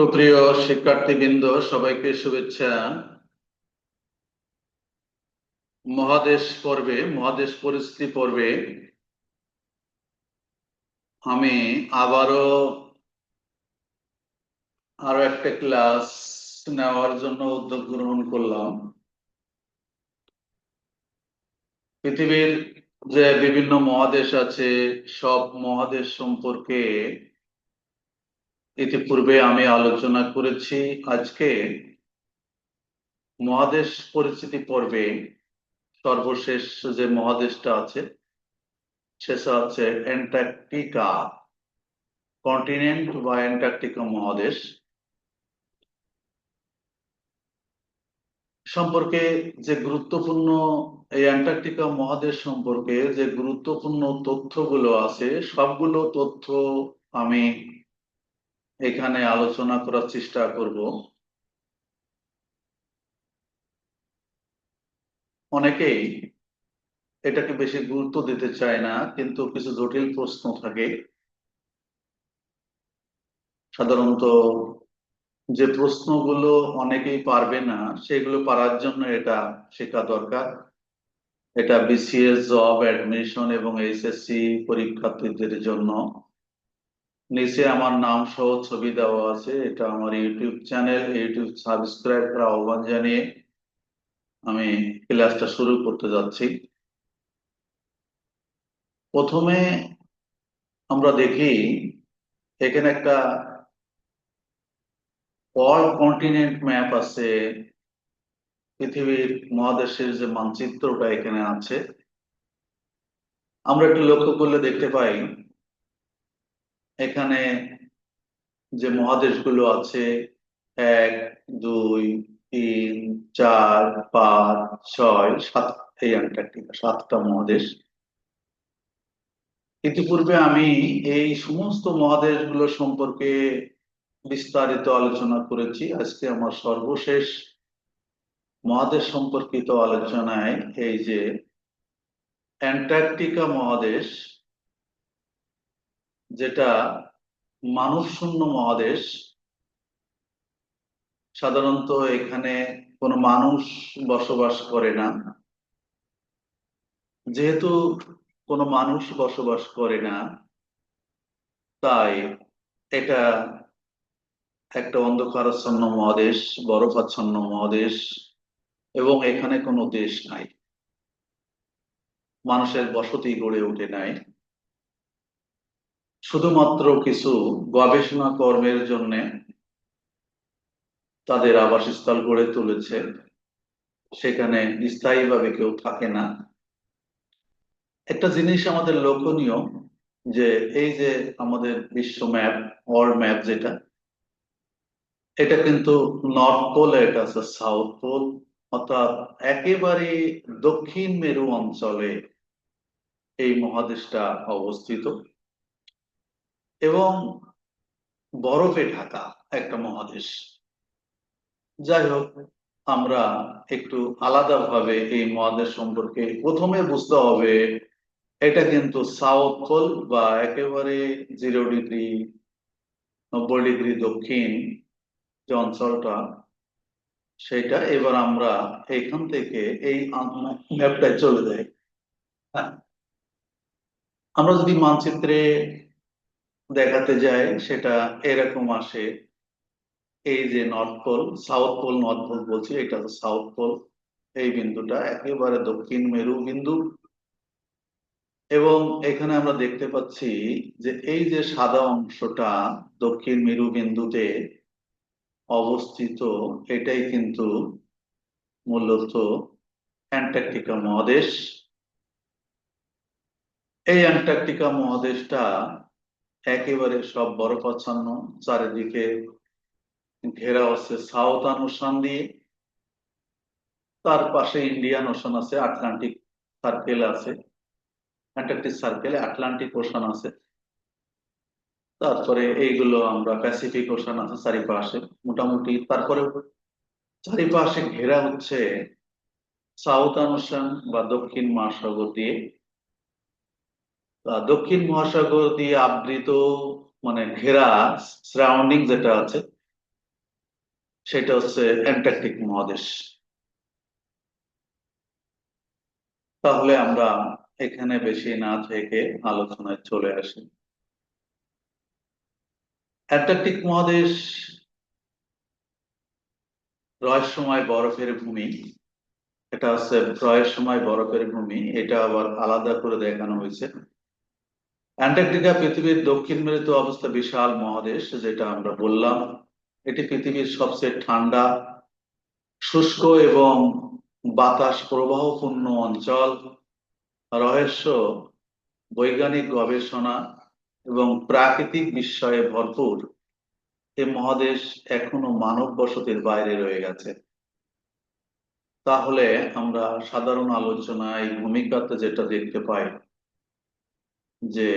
সুপ্রিয় শিক্ষার্থীবৃন্দ, সবাইকে শুভেচ্ছা। মহাদেশ পর্বে, মহাদেশ পরিস্থিতি পর্বে আমি আবারও আরও একটা ক্লাস নেওয়ার জন্য উদ্যোগ গ্রহণ করলাম। পৃথিবীর যে বিভিন্ন মহাদেশ আছে, সব মহাদেশ সম্পর্কে ইতিপূর্বে আমি আলোচনা করেছি, আজকে মহাদেশ পরিস্থিতি পর্বে সর্বশেষ যে মহাদেশটা আছে, সেটা হচ্ছে অ্যান্টার্কটিকা। কন্টিনেন্ট বা অ্যান্টার্কটিকা মহাদেশ। সম্পর্কে যে গুরুত্বপূর্ণ এই অ্যান্টার্কটিকা মহাদেশ সম্পর্কে যে গুরুত্বপূর্ণ তথ্যগুলো আছে, সবগুলো তথ্য আমি এখানে আলোচনা করার চেষ্টা করব। অনেকেই এটাকে বেশি গুরুত্ব দিতে চায় না, কিন্তু কিছু জটিল প্রশ্ন থাকে। সাধারণত যে প্রশ্নগুলো অনেকেই পারবে না, সেগুলো পারার জন্য এটা শেখা দরকার। এটা বিসিএস জব অ্যাডমিশন এবং এইচএসসি পরীক্ষার্থীদের জন্য। নিচে আমার নাম সহ ছবি দেওয়া আছে। এটা আমার ইউটিউব চ্যানেল, ইউটিউব সাবস্ক্রাইব করা আহ্বান জানিয়ে আমি ক্লাসটা শুরু করতে যাচ্ছি। প্রথমে আমরা দেখি, এখানে একটা অল কন্টিনেন্ট ম্যাপ আছে। পৃথিবীর মহাদেশের যে মানচিত্রটা এখানে আছে। আমরা একটু লক্ষ্য করলে দেখতে পাই এখানে যে মহাদেশগুলো আছে, এক, দুই, তিন, চার, পাঁচ, ছয়, সাত, এই অ্যান্টার্কটিকা সাতটা মহাদেশ। ইতিপূর্বে আমি এই সমস্ত মহাদেশগুলো সম্পর্কে বিস্তারিত আলোচনা করেছি। আজকে আমার সর্বশেষ মহাদেশ সম্পর্কিত আলোচনায় এই যে অ্যান্টার্কটিকা মহাদেশ যেটা মানুষ শূন্য মহাদেশ, সাধারণত এখানে কোনো মানুষ বসবাস করে না। যেহেতু কোনো মানুষ বসবাস করে না, তাই এটা একটা অন্ধকারাচ্ছন্ন মহাদেশ, বরফাচ্ছন্ন মহাদেশ, এবং এখানে কোনো দেশ নাই। মানুষের বসতি গড়ে ওঠে নাই। শুধুমাত্র কিছু গবেষণা কর্মের জন্য তাদের আবাসস্থল গড়ে তুলেছে। সেখানে স্থায়ীভাবে কেউ থাকে না। একটা জিনিস আমাদের লক্ষণীয় যে এই যে আমাদের বিশ্ব ম্যাপ, ওয়ার্ল্ড ম্যাপ যেটা, এটা কিন্তু নর্থ পোল, এটা আছে সাউথ পোল, অর্থাৎ একেবারে দক্ষিণ মেরু অঞ্চলে এই মহাদেশটা অবস্থিত। এবং বরফে ঢাকা একটা মহাদেশ যাই হোক, আমরা একটু আলাদাভাবে এই মহাদেশ সম্পর্কে প্রথমে বুঝতে হবে, এটা কিন্তু সাউথ পোল বা একেবারে জিরো ডিগ্রি, নব্বই ডিগ্রি দক্ষিণ যে অঞ্চলটা, সেটা এবার আমরা এখান থেকে এই ম্যাপটায় চলে যাই হ্যাঁ। আমরা যদি মানচিত্রে দেখাতে যাই, সেটা এরকম আসে। এই যে north pole south pole north pole বলছি, এটা তো সাউথ পোল এই বিন্দুটা একেবারে দক্ষিণ মেরু বিন্দু। এবং এখানে আমরা দেখতে পাচ্ছি যে এই যে সাদা অংশটা দক্ষিণ মেরু বিন্দুতে অবস্থিত, এটাই কিন্তু মূলত অ্যান্টার্কটিকা মহাদেশ। এই অ্যান্টার্কটিকা মহাদেশটা একেবারে সব বরফাচ্ছন্ন চারিদিকে ঘেরা আছে সাউথ ওশান দিয়ে। তার পাশে ইন্ডিয়ান ওশান আছে, আটলান্টিক সার্কেল আছে, অ্যান্টার্কটিক সার্কেলে আটলান্টিক ওশান আছে। তারপরে এইগুলো আমরা প্যাসিফিক ওশান আছে চারিপাশে, মোটামুটি। তারপরে চারিপাশে ঘেরা হচ্ছে সাউথ ওশান বা দক্ষিণ মহাসাগর দিয়ে। দক্ষিণ মহাসাগর দিয়ে আবৃত মানে ঘেরা সারাউন্ডিং যেটা আছে, সেটা হচ্ছে অ্যান্টার্কটিক মহাদেশ। তাহলে আমরা এখানে বেশি না থেকে আলোচনায় চলে আসি। অ্যান্টার্কটিক মহাদেশ রহস্যময় বরফের ভূমি, এটা হচ্ছে রহস্যময় বরফের ভূমি, এটা আবার আলাদা করে দেখানো হয়েছে। অ্যান্টার্কটিকা পৃথিবীর দক্ষিণ মেরুতে অবস্থা বিশাল মহাদেশ, যেটা আমরা বললাম। এটি পৃথিবীর সবচেয়ে ঠান্ডা, শুষ্ক এবং বাতাস প্রবাহপূর্ণ অঞ্চল। রহস্য, বৈজ্ঞানিক গবেষণা এবং প্রাকৃতিক বিস্ময়ে ভরপুর। এ মহাদেশ এখনও মানব বসতির বাইরে রয়ে গেছে। তাহলে আমরা সাধারণ আলোচনায় ভূমিকাতে যেটা দেখতে পাই যে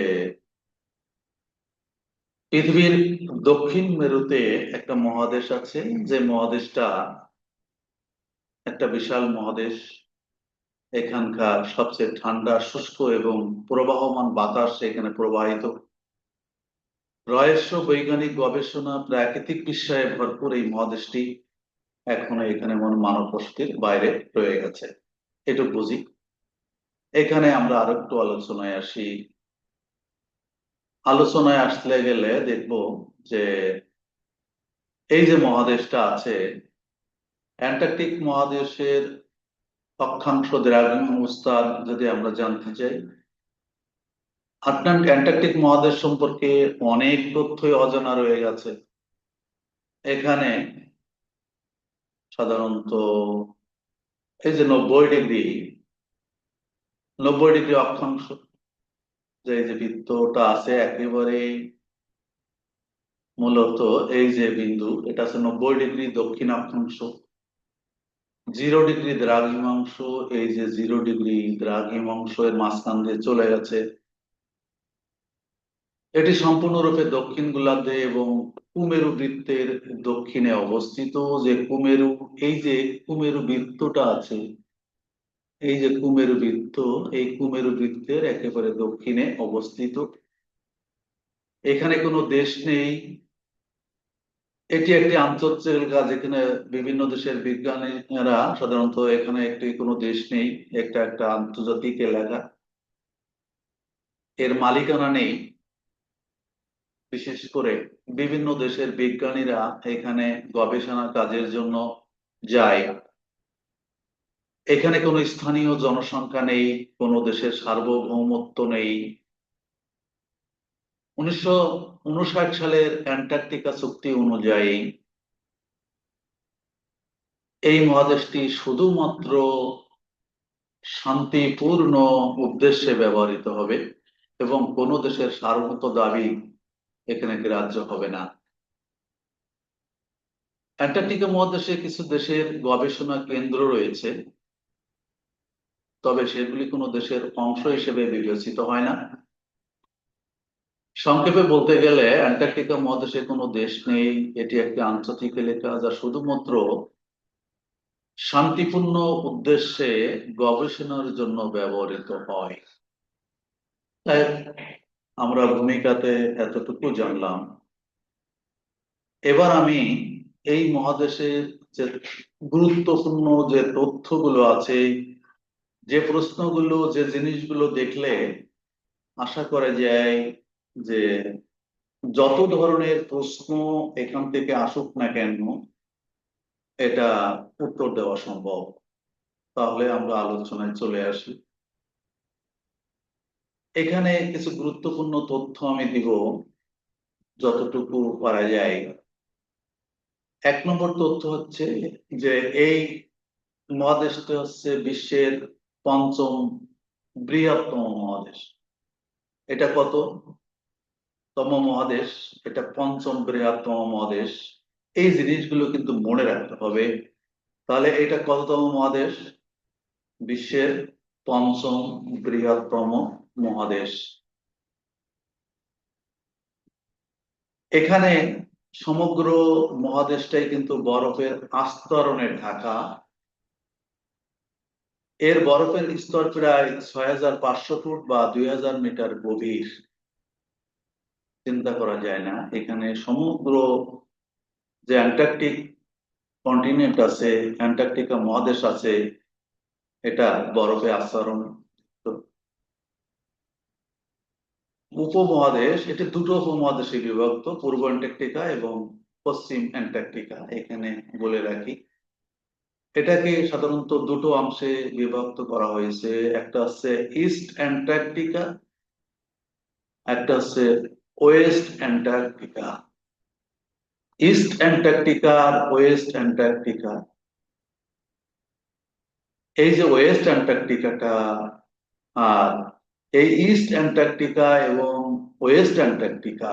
পৃথিবীর দক্ষিণ মেরুতে একটা মহাদেশ আছে, যে মহাদেশটা একটা বিশাল মহাদেশ। এখানকার সবচেয়ে ঠান্ডা, শুষ্ক এবং প্রবাহমান বাতাস এখানে প্রবাহিত। রহস্য, বৈজ্ঞানিক গবেষণা, প্রাকৃতিক বিস্ময়ে ভরপুর এই মহাদেশটি এখনও এখানে মন মানব বসতির বাইরে রয়ে গেছে। এটুকু বুঝি। এখানে আমরা আরও একটু আলোচনায় আসি। আলোচনায় আসলে গেলে দেখব যে এই যে মহাদেশটা আছে, অ্যান্টার্কটিক মহাদেশের অক্ষাংশ দ্রাঘিম অবস্থা যদি আমরা জানতে চাই আটলান্ট অ্যান্টার্কটিক মহাদেশ সম্পর্কে অনেক তথ্যই অজানা রয়ে গেছে। এখানে সাধারণত এই যে নব্বই ডিগ্রি নব্বই ডিগ্রি অক্ষাংশ যে এই যে বৃত্তটা আছে একেবারে মূলত এই যে বিন্দু, এটা আছে নব্বই ডিগ্রি দক্ষিণ অক্ষাংশ জিরো ডিগ্রি দ্রাঘিমাংশ, এই যে জিরো ডিগ্রি দ্রাঘিমাংশ এর মাঝখান দিয়ে চলে গেছে। এটি সম্পূর্ণরূপে দক্ষিণ গোলার্ধে এবং কুমেরু বৃত্তের দক্ষিণে অবস্থিত। যে কুমেরু, এই যে কুমেরু বৃত্তটা আছে এই যে কুমেরু বৃত্ত, এই কুমেরু বৃত্তের একেবারে দক্ষিণে অবস্থিত। এখানে কোনো দেশ নেই। এটি একটি আন্তর্জাতিক এলাকা যেখানে বিভিন্ন দেশের বিজ্ঞানীরা সাধারণত এখানে একটি কোনো দেশ নেই, একটা একটা আন্তর্জাতিক এলাকা। এর মালিকানা নেই। বিশেষ করে বিভিন্ন দেশের বিজ্ঞানীরা এখানে গবেষণা কাজের জন্য যায়। এখানে কোনো স্থানীয় জনসংখ্যা নেই, কোনো দেশের সার্বভৌমত্ব নেই। উনিশশো উনষাট সালের অ্যান্টার্কটিকা চুক্তি অনুযায়ী এই মহাদেশটি শুধুমাত্র শান্তিপূর্ণ উদ্দেশ্যে ব্যবহৃত হবে এবং কোনো দেশের সার্বভৌমত্ব দাবি এখানে গ্রাহ্য হবে না। অ্যান্টার্কটিকা মহাদেশে কিছু দেশের গবেষণা কেন্দ্র রয়েছে। তবে সেগুলি কোনো দেশের অংশ হিসেবে বিবেচিত হয় না। সংক্ষেপে বলতে গেলে, অ্যান্টার্কটিকা মহাদেশে কোনো দেশ নেই, এটি একটি আন্তর্জাতিক এলাকা যা শুধুমাত্র শান্তিপূর্ণ উদ্দেশ্যে গবেষণার জন্য ব্যবহৃত হয়। তাই আমরা ভূমিকাতে এতটুকু জানলাম। এবার আমি এই মহাদেশের যে গুরুত্বপূর্ণ যে তথ্যগুলো আছে যে প্রশ্নগুলো, যে জিনিসগুলো দেখলে আশা করা যায় যে যত ধরনের প্রশ্ন এখান থেকে আসুক না কেন, এটা উত্তর দেওয়া সম্ভব। তাহলে আমরা আলোচনায় চলে আসি। এখানে কিছু গুরুত্বপূর্ণ তথ্য আমি দিব, যতটুকু পারা যায়। এক নম্বর তথ্য হচ্ছে যে এই মহাদেশটা হচ্ছে বিশ্বের পঞ্চম বৃহত্তম মহাদেশ। এটা কত? তম মহাদেশ, এটা পঞ্চম বৃহত্তম মহাদেশ। এই জিনিসগুলো কিন্তু মনে রাখতে হবে। তাহলে এটা কততম মহাদেশ? বিশ্বের পঞ্চম বৃহত্তম মহাদেশ। এখানে সমগ্র মহাদেশটাই কিন্তু বরফের আস্তরণে ঢাকা। এর বরফের স্তর প্রায় ছয় হাজার পাঁচশো ফুট বা দুই হাজার মিটার গভীর। চিন্তা করা যায় না, এখানে সমগ্র যে অ্যান্টার্কটিক কন্টিনেন্ট আছে, অ্যান্টার্কটিকা মহাদেশ আছে, এটা বরফে আস্তরণ উপমহাদেশ, এটি দুটো উপমহাদেশে বিভক্ত, পূর্ব অ্যান্টার্কটিকা এবং পশ্চিম অ্যান্টার্কটিকা। এখানে বলে রাখি এটাকে সাধারণত দুটো অংশে বিভক্ত করা হয়েছে। একটা হচ্ছে ইস্ট অ্যান্টার্কটিকা একটা হচ্ছে ওয়েস্ট অ্যান্টার্কটিকা ইস্ট অ্যান্টার্কটিকা আর ওয়েস্ট অ্যান্টার্কটিকা এই যে ওয়েস্ট অ্যান্টার্কটিকাটা আর এই ইস্ট অ্যান্টার্কটিকা এবং ওয়েস্ট অ্যান্টার্কটিকা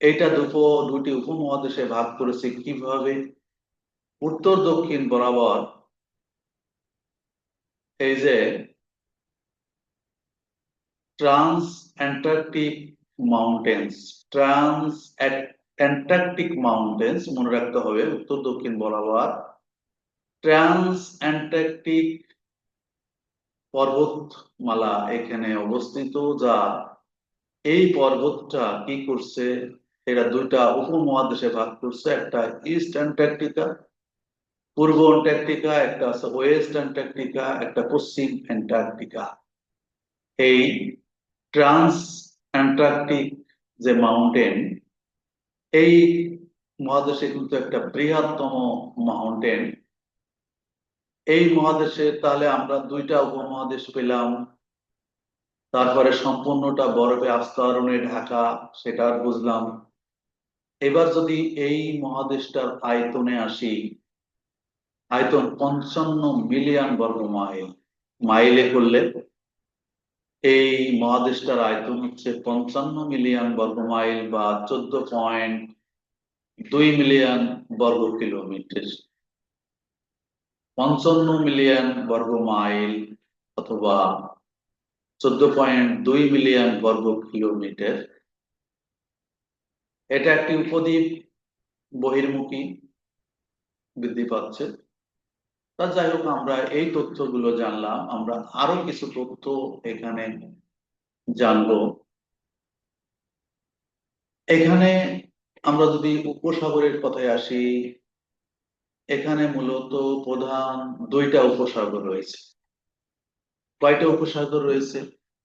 এটা দুটো, দুটি উপমহাদেশে ভাগ করেছে কীভাবে? উত্তর, দক্ষিণ বরাবর এই যে trans Antarctic mountains trans Antarctic mountains মনে রাখতে হবে উত্তর, দক্ষিণ বরাবর। ট্রান্স অ্যান্টার্কটিক পর্বতমালা এখানে অবস্থিত, যা এই পর্বতটা কি করছে? এরা দুইটা উপমহাদেশে ভাগ করছে, একটা ইস্ট অ্যান্টার্কটিকা পূর্ব অ্যান্টার্কটিকা, একটা আছে ওয়েস্ট অ্যান্টার্কটিকা, একটা পশ্চিম অ্যান্টার্কটিকা। এই ট্রান্স অ্যান্টার্কটিক যে মাউন্টেন, এই মহাদেশে কিন্তু একটা বৃহত্তম মাউন্টেন। এই মহাদেশে তাহলে আমরা দুইটা উপমহাদেশ পেলাম। তারপরে সম্পূর্ণটা বরফে আস্তরণে ঢাকা, সেটা বুঝলাম। এবার যদি এই মহাদেশটার আয়তনে আসি আয়তন পঞ্চান্ন মিলিয়ন বর্গ মাইল। মাইলে করলে এই মহাদেশটার আয়তন হচ্ছে পঞ্চান্ন মিলিয়ন বর্গ মাইল বা চোদ্দ পয়েন্ট দুই মিলিয়ন বর্গ কিলোমিটার। পঞ্চান্ন মিলিয়ন বর্গ মাইল অথবা চোদ্দ পয়েন্ট দুই মিলিয়ন বর্গ কিলোমিটার। এটা একটি উপদ্বীপ বহির্মুখী বৃদ্ধি পাচ্ছে। তা যাই হোক, আমরা এই তথ্যগুলো জানলাম। আমরা আরও কিছু তথ্য এখানে জানব। এখানে আমরা যদি উপসাগরের কথায় আসি, এখানে মূলত প্রধান দুইটা উপসাগর রয়েছে। কয়টা উপসাগর রয়েছে?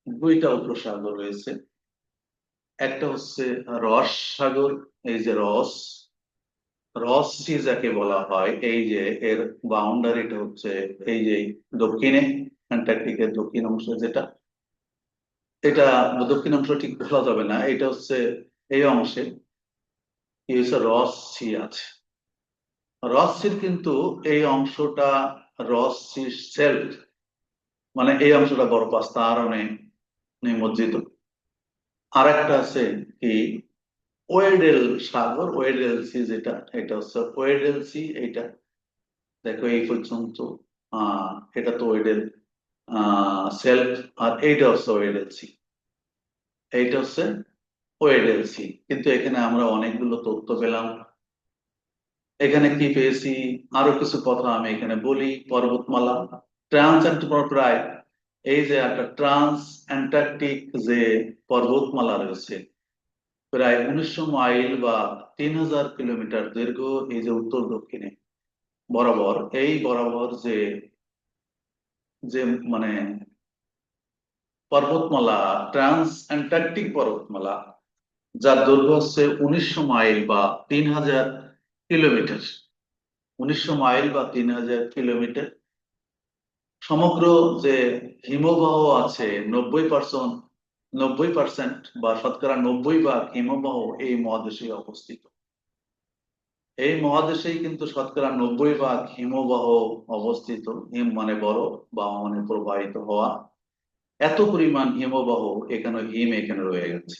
দুইটা উপসাগর রয়েছে। একটা হচ্ছে রস সাগর, এই যে রস। রস সি যাকে বলা হয়, এই যে এর বাউন্ডারিটা হচ্ছে এই যে দক্ষিণে, অ্যান্টার্কটিকের দক্ষিণ অংশ যেটা, এটা দক্ষিণ অংশ ঠিক বলা যাবে না, এটা হচ্ছে এই অংশে রস সি আছে। রস সির কিন্তু এই অংশটা রস সি সেলফ মানে এই অংশটা বরফ আস্তরণে নিমজ্জিত। আর একটা আছে কি ওয়েডেল সাগর, ওয়েডেল সি যেটা, এটা হচ্ছে ওয়েডেল সি, এটা দেখো এই পর্যন্ত এটা তো ওয়েডেল সেলফ, আর এইটা হচ্ছে ওয়েডেল সি। এইটা হচ্ছে ওয়েডেল সি। কিন্তু এখানে আমরা অনেকগুলো তথ্য পেলাম। এখানে কি পেয়েছি? আরও কিছু কথা আমি এখানে বলি। পর্বতমালা, ট্রান্স প্রায় এই যে একটা ট্রান্স অ্যান্টার্কটিক যে পর্বতমালা রয়েছে প্রায় উনিশশো মাইল বা তিন হাজার কিলোমিটার দীর্ঘ এই যে উত্তর দক্ষিণে, বরাবর, এই বরাবর যে যে মানে পর্বতমালা ট্রান্স অ্যান্টার্কটিক পর্বতমালা, যার দৈর্ঘ্য হচ্ছে উনিশশো মাইল বা তিন হাজার কিলোমিটার। উনিশশো মাইল বা তিন হাজার কিলোমিটার। সমগ্র যে হিমবাহ আছে, নব্বই পার্সেন্ট নব্বই পার্সেন্ট বা শতকরা নব্বই ভাগ হিমবাহ এই মহাদেশে অবস্থিত। এই মহাদেশেই কিন্তু শতকরা নব্বই ভাগ হিমবাহ অবস্থিত। হিম মানে বরফ বা মানে প্রবাহিত হওয়া। এত পরিমাণ হিমবাহ এখানে, হিম এখানে রয়ে গেছে।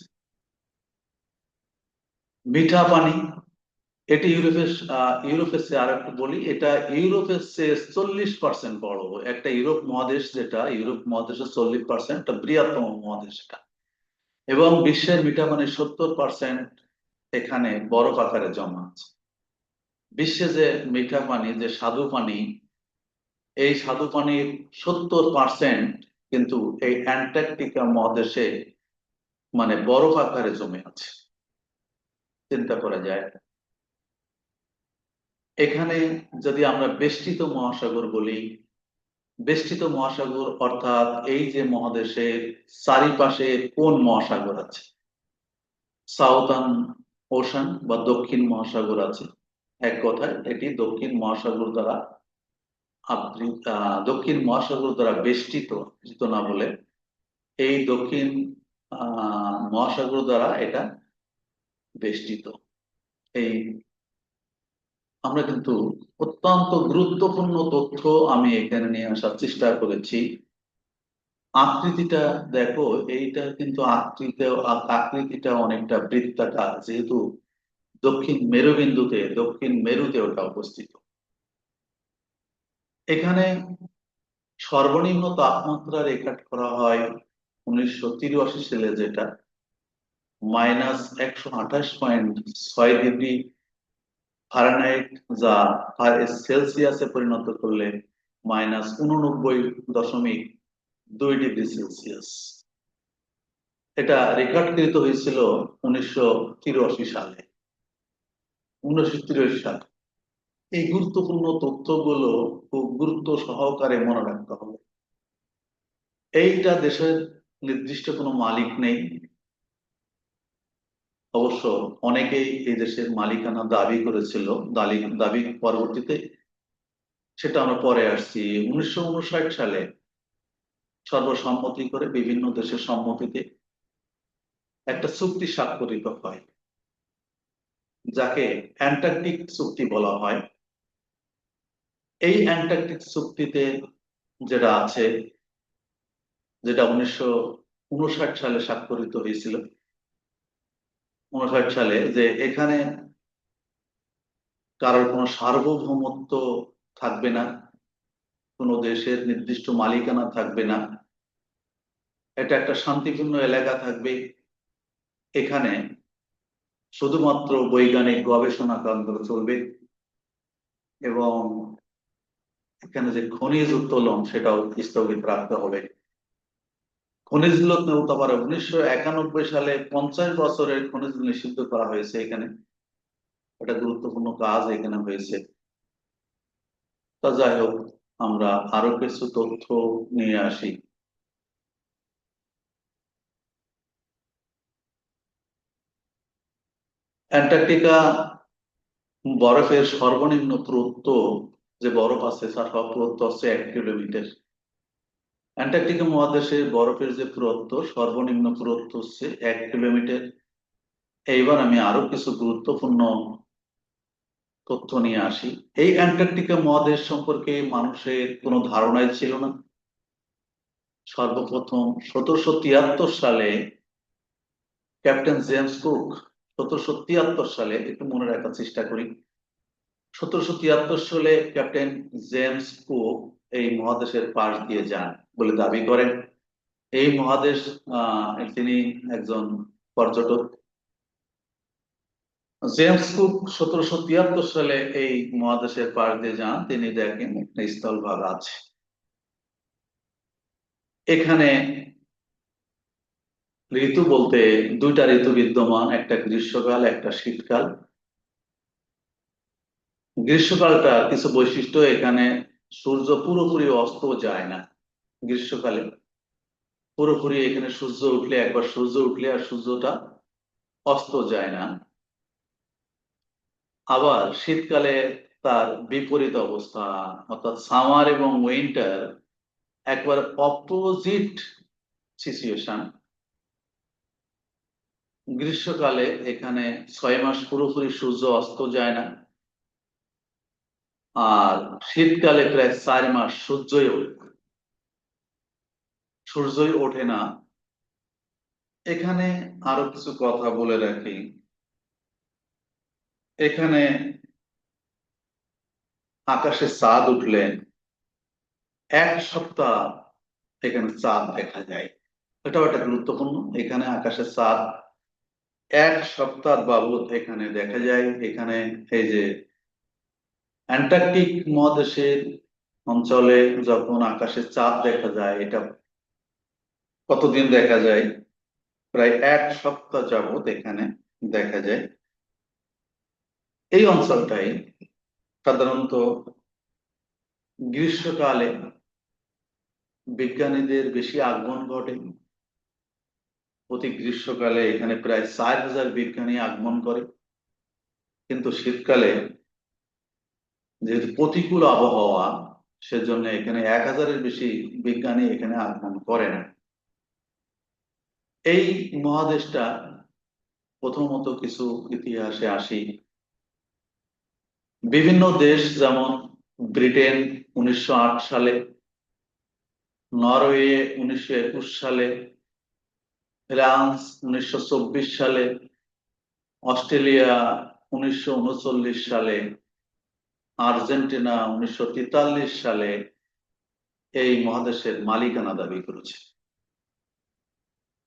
মিঠা পানি এটি ইউরোপের ইউরোপের চেয়ে আর একটু বলি, এটা ইউরোপের চেয়ে চল্লিশ পার্সেন্ট বড়। একটা ইউরোপ মহাদেশ যেটা, ইউরোপ মহাদেশের চল্লিশ পার্সেন্ট বৃহত্তম মহাদেশ এটা। এবং বিশ্বের মিঠা পানি সত্তর পার্সেন্ট এখানে বরফ আকারে জমা আছে। বিশ্বে যে মিঠা পানি যে স্বাদু পানি এই স্বাদু পানির সত্তর পার্সেন্ট কিন্তু এই অ্যান্টার্কটিকা মহাদেশে মানে বরফ আকারে জমে আছে। চিন্তা করা যায়। এখানে যদি আমরা বেষ্টিত মহাসাগর বলি, বেষ্টিত মহাসাগর অর্থাৎ এই যে মহাদেশের চারিপাশে কোন মহাসাগর আছে? সাউথার্ন ওশান বা দক্ষিণ মহাসাগর আছে। এক কথায়, এটি দক্ষিণ মহাসাগর দ্বারা দক্ষিণ মহাসাগর দ্বারা বেষ্টিত না বলে, এই দক্ষিণ মহাসাগর দ্বারা এটা বেষ্টিত। এই আমরা কিন্তু অত্যন্ত গুরুত্বপূর্ণ তথ্য আমি এখানে নিয়ে আসার চেষ্টা করেছি। আকৃতিটা দেখো, এইটা কিন্তু আকৃতি, আকৃতিটা অনেকটা বৃত্তাকার, যেহেতু দক্ষিণ মেরুবিন্দুতে, দক্ষিণ মেরুতে ওটা অবস্থিত। এখানে সর্বনিম্ন তাপমাত্রা রেকর্ড করা হয় উনিশশো তিরাশি সালে, যেটা মাইনাস একশো আঠাশ পয়েন্ট ছয় ডিগ্রি ফারেনহাইট যা সেলসিয়াসে পরিণত করলে মাইনাস উননব্বই দশমিক দুই ডিগ্রি সেলসিয়াস এটা রেকর্ডকৃত হয়েছিল উনিশশো তিরাশি সালে। উনিশশো তিরাশি সালে। এই গুরুত্বপূর্ণ তথ্যগুলো খুব গুরুত্ব সহকারে মনে রাখতে হবে। এইটা দেশের নির্দিষ্ট কোনো মালিক নেই। অবশ্য অনেকেই এই দেশের মালিকানা দাবি করেছিল দাবি দাবি পরবর্তীতে সেটা আমরা পরে আসছি। উনিশশো উনষাট সালে সর্বসম্মতি করে বিভিন্ন দেশের সম্মতিতে একটা চুক্তি স্বাক্ষরিত হয়, যাকে অ্যান্টার্কটিক চুক্তি বলা হয়। এই অ্যান্টার্কটিক চুক্তিতে যেটা আছে, যেটা উনিশশো উনষাট সালে স্বাক্ষরিত হয়েছিল উনষাট সালে যে এখানে কারোর কোনো সার্বভৌমত্ব থাকবে না, কোনো দেশের নির্দিষ্ট মালিকানা থাকবে না, এটা একটা শান্তিপূর্ণ এলাকা থাকবে। এখানে শুধুমাত্র বৈজ্ঞানিক গবেষণা কেন্দ্র চলবে এবং এখানে যে খনিজ উত্তোলন সেটাও স্থগিত রাখতে হবে। খনিজ নিতে পারে উনিশশো একানব্বই সালে পঞ্চাশ বছরের খনিজ নিষিদ্ধ করা হয়েছে এখানে। এটা গুরুত্বপূর্ণ কাজ এখানে হয়েছে। তা যাই হোক, আমরা আরও কিছু তথ্য নিয়ে আসি। অ্যান্টার্কটিকা বরফের সর্বনিম্ন পুরুত্ব যে বরফ আছে, তার পুরুত্ব হচ্ছে এক কিলোমিটার। অ্যান্টার্কটিকা মহাদেশের বরফের যে পুরত্ব, সর্বনিম্ন পুরুত্ব হচ্ছে এক কিলোমিটার। এইবার আমি আরও কিছু গুরুত্বপূর্ণ তথ্য নিয়ে আসি। এই অ্যান্টার্কটিকা মহাদেশ সম্পর্কে মানুষের কোনো ধারণাই ছিল না। সর্বপ্রথম সতেরোশো তিয়াত্তর সালে ক্যাপ্টেন জেমস কুক, সতেরোশো তিয়াত্তর সালে, একটু মনে রাখার চেষ্টা করি। সতেরোশো তিয়াত্তর সালে ক্যাপ্টেন জেমস কুক এই মহাদেশের পাশ দিয়ে যান। বলে দাবি করেন। এই মহাদেশ তিনি একজন পর্যটক। জেমস কুক সতেরোশো তিয়াত্তর সালে এই মহাদেশের পাশ দিয়ে যান। তিনি দেখেন একটা স্থলভাগ আছে। এখানে ঋতু বলতে দুইটা ঋতু বিদ্যমান, একটা গ্রীষ্মকাল, একটা শীতকাল। গ্রীষ্মকালটা কিছু বৈশিষ্ট্য, এখানে সূর্য পুরোপুরি অস্ত যায় না। গ্রীষ্মকালে পুরোপুরি এখানে সূর্য উঠলে একবার সূর্য উঠলে আর সূর্যটা অস্ত যায় না। আবার শীতকালে তার বিপরীত অবস্থা, অর্থাৎ সামার এবং উইন্টার একবার অপোজিট সিচুয়েশন। গ্রীষ্মকালে এখানে ছয় মাস পুরোপুরি সূর্য অস্ত যায় না। আর শীতকালে প্রায় চার মাস সূর্যই ওঠে। সূর্যই ওঠে না। এখানে আরও কিছু কথা বলে রাখি। এখানে আকাশে চাঁদ উঠলেন এক সপ্তাহ এখানে চাঁদ দেখা যায়। এটাও একটা গুরুত্বপূর্ণ। এখানে আকাশে চাঁদ এক সপ্তাহ বাবদ এখানে দেখা যায়। এখানে এই যে অ্যান্টার্কটিক মহাদেশের অঞ্চলে যখন আকাশে চাঁদ দেখা যায়, এটা কতদিন দেখা যায়? প্রায় এক সপ্তাহ যাবত এখানে দেখা যায়। এই অঞ্চলটাই সাধারণত গ্রীষ্মকালে বিজ্ঞানীদের বেশি আগমন ঘটে। প্রতি গ্রীষ্মকালে এখানে প্রায় চার হাজার বিজ্ঞানী আগমন করে। কিন্তু শীতকালে যেহেতু প্রতিকূল আবহাওয়া, সেজন্য এখানে এক হাজারের বেশি বিজ্ঞানী এখানে আগমন করে না। এই মহাদেশটা প্রথমত কিছু ইতিহাসে আসি। বিভিন্ন দেশ যেমন ব্রিটেন উনিশশো আট সালে, নরওয়ে উনিশশো সালে, ফ্রান্স উনিশশো চব্বিশ সালে, অস্ট্রেলিয়া উনিশশো উনচল্লিশ সালে, আর্জেন্টিনা উনিশশো তেতাল্লিশ সালে এই মহাদেশের মালিকানা দাবি করেছে।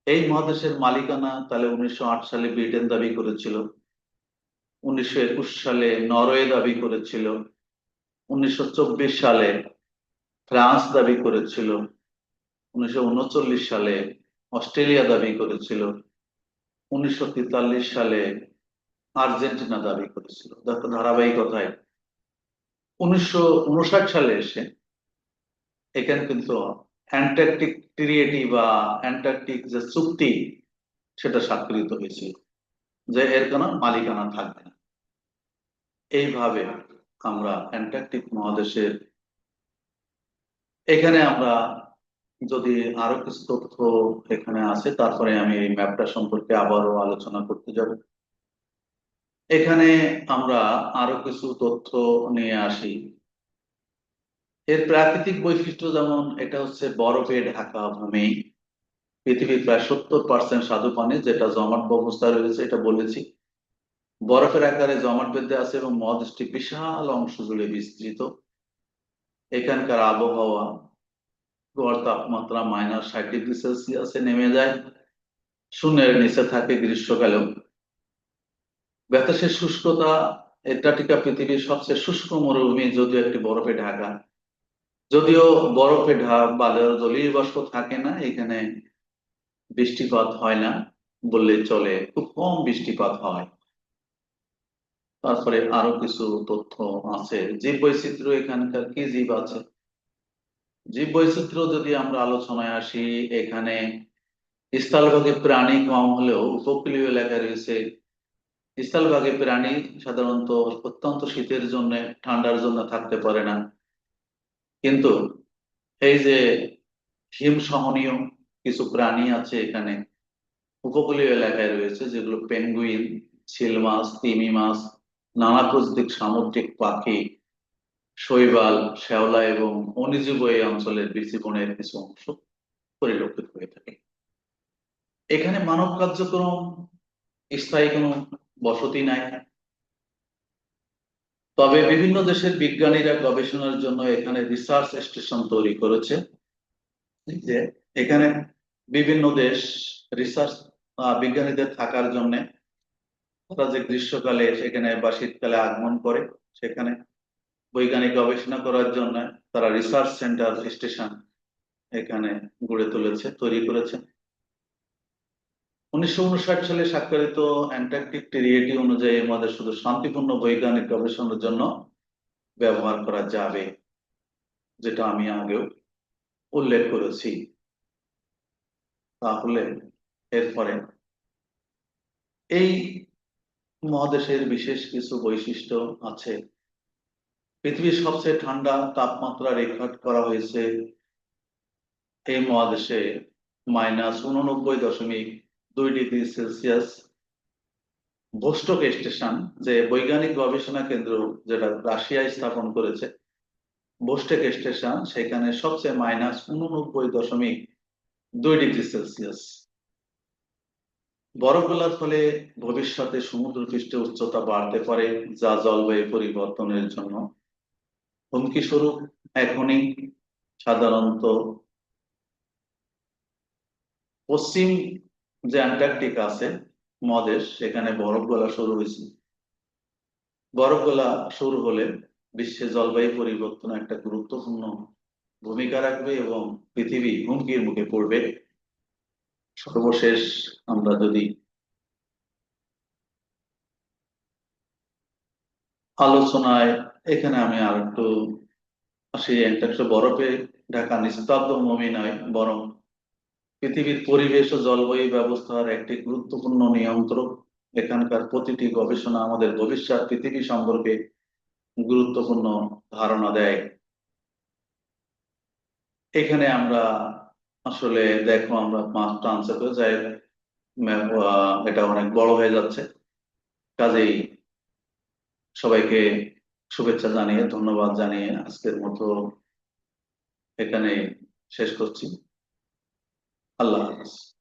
এই মহাদেশের মালিকানা তাহলে উনিশশো সালে ব্রিটেন দাবি করেছিল, উনিশশো সালে নরওয়ে দাবি করেছিল, উনিশশো সালে ফ্রান্স দাবি করেছিল, উনিশশো সালে অস্ট্রেলিয়া দাবি করেছিল, উনিশশো তেতাল্লিশ সালে আর্জেন্টিনা দাবি করেছিল। দেখো ধারাবাহিকতায় উনিশশো উনষাট সালে এসে এখানে কিন্তু অ্যান্টার্কটিক ট্রিয়েটি বা অ্যান্টার্কটিক যে চুক্তি, সেটা স্বাক্ষরিত হয়েছিল, যে এর কোনো মালিকানা থাকবে না। এইভাবে আমরা অ্যান্টার্কটিক মহাদেশের, এখানে আমরা যদি আরও কিছু তথ্য এখানে আছে, তারপরে আমি এই ম্যাপটা সম্পর্কে আবারও আলোচনা করতে যাব। এখানে আমরা আরও কিছু তথ্য নিয়ে আসি। এর প্রাকৃতিক বৈশিষ্ট্য যেমন, এটা হচ্ছে বরফে ঢাকা ভূমি। পৃথিবীর প্রায় সত্তর পার্সেন্ট স্বাদু পানি যেটা জমাট অবস্থায় রয়েছে, এটা বলেছি। বরফের আকারে জমাট বেঁধে আছে এবং মহাদেশটি বিশাল অংশ জুড়ে বিস্তৃত। এখানকার আবহাওয়া, গড় তাপমাত্রা মাইনাস ষাট ডিগ্রি সেলসিয়াসে নেমে যায়। শূন্যের নিচে থাকে গ্রীষ্মকালেও। বাতাসের শুষ্কতা এন্টার্কটিকা পৃথিবীর সবচেয়ে শুষ্ক মরুভূমি, যদিও একটি বরফে ঢাকা। যদিও বরফে ঢাক বাজার জলীয় বাষ্প থাকে না, এখানে বৃষ্টিপাত হয় না বললে চলে, খুব কম বৃষ্টিপাত হয়। তারপরে আরও কিছু তথ্য আছে। জীব বৈচিত্র্য এখানকার কি জীব আছে? জীব বৈচিত্র্য যদি আমরা আলোচনায় আসি, এখানে স্থলভাগে প্রাণী কম হলেও উপকূলীয় এলাকায় রয়েছে। স্থলভাগে প্রাণী সাধারণত অত্যন্ত শীতের জন্য, ঠান্ডার জন্য থাকতে পারে না। কিন্তু এই যে হিম সহনীয় কিছু প্রাণী আছে এখানে, উপকূলীয় এলাকায় রয়েছে, যেগুলো পেঙ্গুইন, শিল মাছ, তিমি মাছ নানা প্রজাতিক সামুদ্রিক পাখি, শৈবাল, শ্যাওলা এবং অনিজীব এই অঞ্চলের বিচীপনের কিছু অংশ পরিলক্ষিত হয়ে থাকে। এখানে মানব কার্যক্রম স্থায়ী কোনো বসতি নাই। তবে বিভিন্ন দেশের বিজ্ঞানীরা গবেষণার জন্য এখানে রিসার্চ স্টেশন তৈরি করেছে। যে এখানে বিভিন্ন দেশ রিসার্চ বিজ্ঞানীদের থাকার জন্য তারা যে গ্রীষ্মকালে সেখানে বা শীতকালে আগমন করে, সেখানে বৈজ্ঞানিক গবেষণা করার জন্য তারা রিসার্চ সেন্টার স্টেশন এখানে গড়ে তুলেছে, তৈরি করেছে। উনিশশো উনষাট সালে স্বাক্ষরিত অ্যান্টার্কটিক ট্রিয়েটি অনুযায়ী আমাদের শুধু শান্তিপূর্ণ বৈজ্ঞানিক গবেষণার জন্য ব্যবহার করা যাবে, যেটা আমি আগেও উল্লেখ করেছি। তাহলে এরপরে, এই মহাদেশের বিশেষ কিছু বৈশিষ্ট্য আছে। পৃথিবীর সবচেয়ে ঠান্ডা তাপমাত্রা রেকর্ড করা হয়েছে এই মহাদেশে মাইনাস উননব্বই দশমিক দুই ডিগ্রি সেলসিয়াস বোস্টক স্টেশন, যে বৈজ্ঞানিক গবেষণা কেন্দ্র যেটা রাশিয়ায় স্থাপন করেছে বোস্টেক স্টেশন, সেখানে সবচেয়ে মাইনাস উননব্বই দশমিক দুই ডিগ্রি সেলসিয়াস। বরফ গলার ফলে ভবিষ্যতে সমুদ্র পৃষ্ঠে উচ্চতা বাড়তে পারে, যা জলবায়ু পরিবর্তনের জন্য হুমকি স্বরূপ এখনই সাধারণত পশ্চিম যে অ্যান্টার্কটিকা আছে মহাদেশ সেখানে বরফ গলা শুরু হয়েছে। বরফ গলা শুরু হলে বিশ্বে জলবায়ু পরিবর্তন একটা গুরুত্বপূর্ণ ভূমিকা রাখবে এবং পৃথিবী হুমকির মুখে পড়বে। সর্বশেষ আমরা যদি আলোচনায়, এখানে আমি আর একটু আসি একটা বরফে ঢাকা নিস্তব্ধ মমি নয় বরং পৃথিবীর পরিবেশ ও জলবায়ু ব্যবস্থার একটি গুরুত্বপূর্ণ নিয়ন্ত্রক। এখানকার প্রতিটি গবেষণা আমাদের ভবিষ্যৎ পৃথিবী সম্পর্কে গুরুত্বপূর্ণ ধারণা দেয়। এখানে আমরা আসলে দেখো, আমরা মাছটা আনসার করে যাই। এটা অনেক বড় হয়ে যাচ্ছে। কাজেই সবাইকে শুভেচ্ছা জানিয়ে, ধন্যবাদ জানিয়ে আজকের মতো এখানে শেষ করছি। আল্লাহ হাফেজ।